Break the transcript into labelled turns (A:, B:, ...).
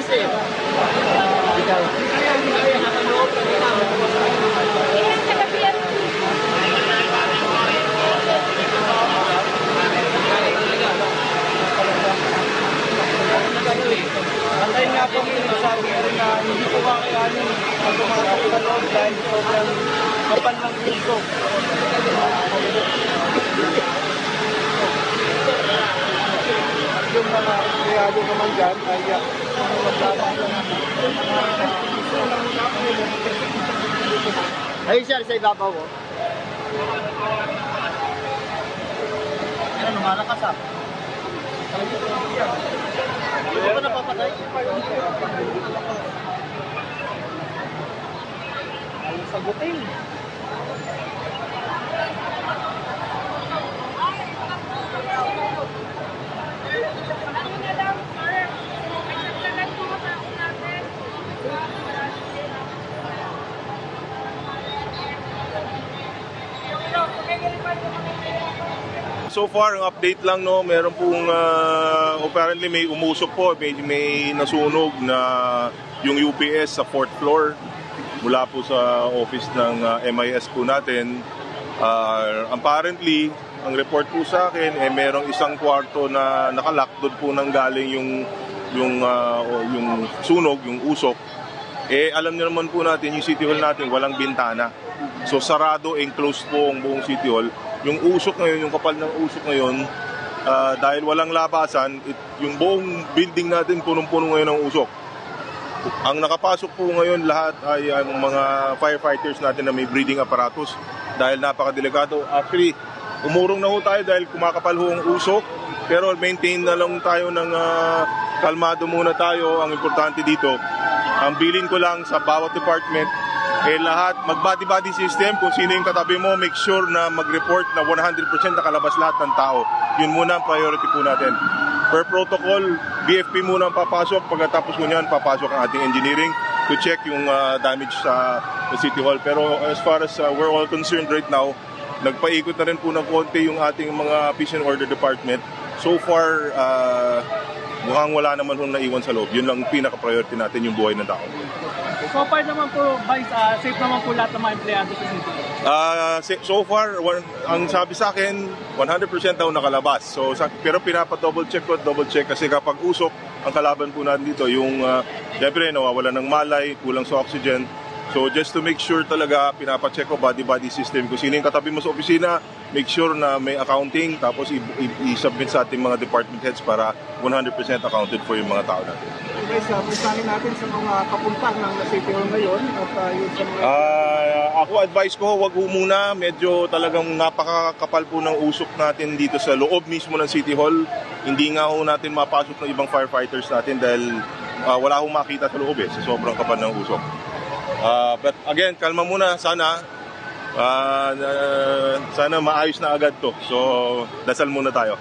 A: kasi.
B: Ikaw.
A: Antayin nga po yung sabi ko na hindi ko kakayanin pag tumakot sa loob dahil sobrang kapal ng puso. Yung mga kayado naman dyan ay uh,
B: Ayun sir, sa ibabaw ko.
A: Ano, lumalakas ah.
B: Hindi ko napapatay.
A: Ay, sagutin.
C: Ano na lang, sir? Nagsasalan po ang tao natin.
D: So far, ang update lang, no, meron pong, ah, apparently may umusok po, may, may nasunog na yung UPS sa fourth floor mula po sa office ng ah, MIS po natin. Ah, apparently, ang report po sa akin, eh, merong isang kwarto na nakalock, doon po nang galing yung, yung, o yung sunog, yung usok. Eh, alam niyo naman po natin, yung City Hall natin, walang bintana. So, sarado, enclosed po ang buong City Hall. Yung usok ngayon, yung kapal ng usok ngayon, ah, dahil walang labasan, it, yung buong building natin punong-puno ngayon ng usok. Ang nakapasok po ngayon lahat ay ang mga firefighters natin na may breathing apparatus dahil napakadelikado. Actually, umurong na ho tayo dahil kumakapal ho ang usok pero maintain na lang tayo ng ah, kalmado muna tayo. Ang importante dito, ang bilin ko lang sa bawat department, eh lahat, mag-body-body system, kung sino yung katabi mo, make sure na mag-report na 100% nakalabas lahat ng tao. Yun muna ang priority po natin. Per protocol, BFP muna ang papasok. Pagkatapos mo niyan, papasok ang ating engineering to check yung ah, damage sa, City Hall. Pero as far as ah, we're all concerned right now, nagpaikot na rin po ng konti yung ating mga Peace and Order Department. So far, ah, mukhang wala naman hong naiwan sa loob. Yun lang pinaka-priority natin, yung buhay ng tao.
A: So far naman po, Vice, ah, safe naman po lahat ng mga empleyado sa city.
D: Ah, si- so far, one- ang sabi sa akin, 100% daw nakalabas. So, sa, pero pinapa-double check ko, double check kasi kapag usok, ang kalaban po natin dito, yung, uh, syempre, nawawala ng malay, kulang sa oxygen. So, just to make sure talaga, pinapa-check ko body-body system. Kung sino yung katabi mo sa opisina, make sure na may accounting, tapos i-submit sa ating mga department heads para 100% accounted for yung mga tao natin.
A: Guys, uh, mensahe natin sa mga kapuntang ng City Hall ngayon at uh, yun sa mga
D: Ah, ako advice ko, wag ho muna. Medyo talagang napakakapal po ng usok natin dito sa loob mismo ng City Hall. Hindi nga ho natin mapasok ng ibang firefighters natin dahil ah, wala ho makita sa loob eh, sa sobrang kapal ng usok. Ah, but again, kalma muna. Sana na- sana maayos na agad to. So, dasal muna tayo.